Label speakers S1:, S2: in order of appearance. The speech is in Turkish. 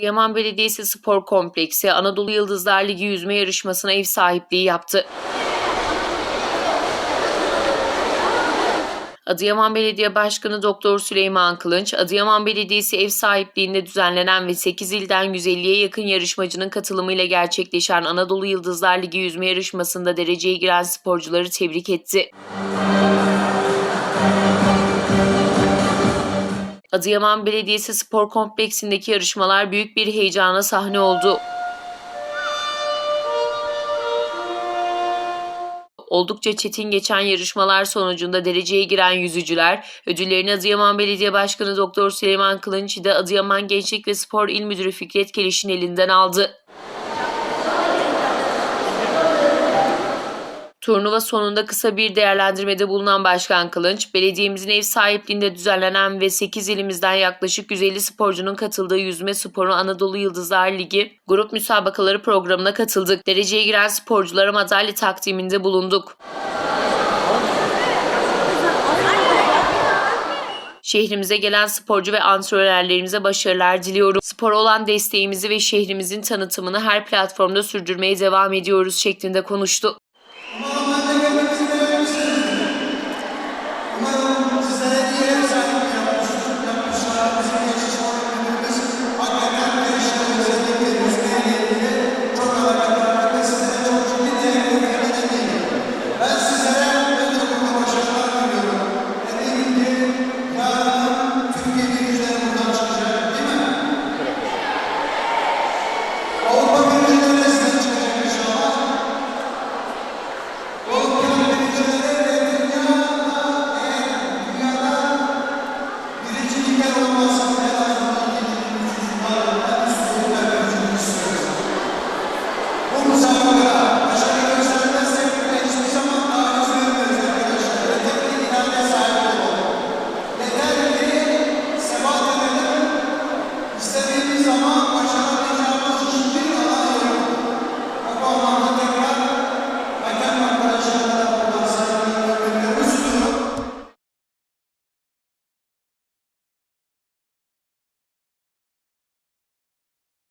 S1: Adıyaman Belediyesi Spor Kompleksi Anadolu Yıldızlar Ligi yüzme yarışmasına ev sahipliği yaptı. Adıyaman Belediye Başkanı Doktor Süleyman Kılınç, Adıyaman Belediyesi ev sahipliğinde düzenlenen ve 8 ilden 150'ye yakın yarışmacının katılımıyla gerçekleşen Anadolu Yıldızlar Ligi yüzme yarışmasında dereceye giren sporcuları tebrik etti. Adıyaman Belediyesi Spor Kompleksindeki yarışmalar büyük bir heyecana sahne oldu. Oldukça çetin geçen yarışmalar sonucunda dereceye giren yüzücüler ödüllerini Adıyaman Belediye Başkanı Doktor Süleyman Kılınç ile Adıyaman Gençlik ve Spor İl Müdürü Fikret Keliş'in elinden aldı. Turnuva sonunda kısa bir değerlendirmede bulunan Başkan Kılınç, belediyemizin ev sahipliğinde düzenlenen ve 8 ilimizden yaklaşık 150 sporcunun katıldığı yüzme sporu Anadolu Yıldızlar Ligi grup müsabakaları programına katıldık. Dereceye giren sporculara madalya takdiminde bulunduk. Şehrimize gelen sporcu ve antrenörlerimize başarılar diliyorum. Spor olan desteğimizi ve şehrimizin tanıtımını her platformda sürdürmeye devam ediyoruz şeklinde konuştu. 아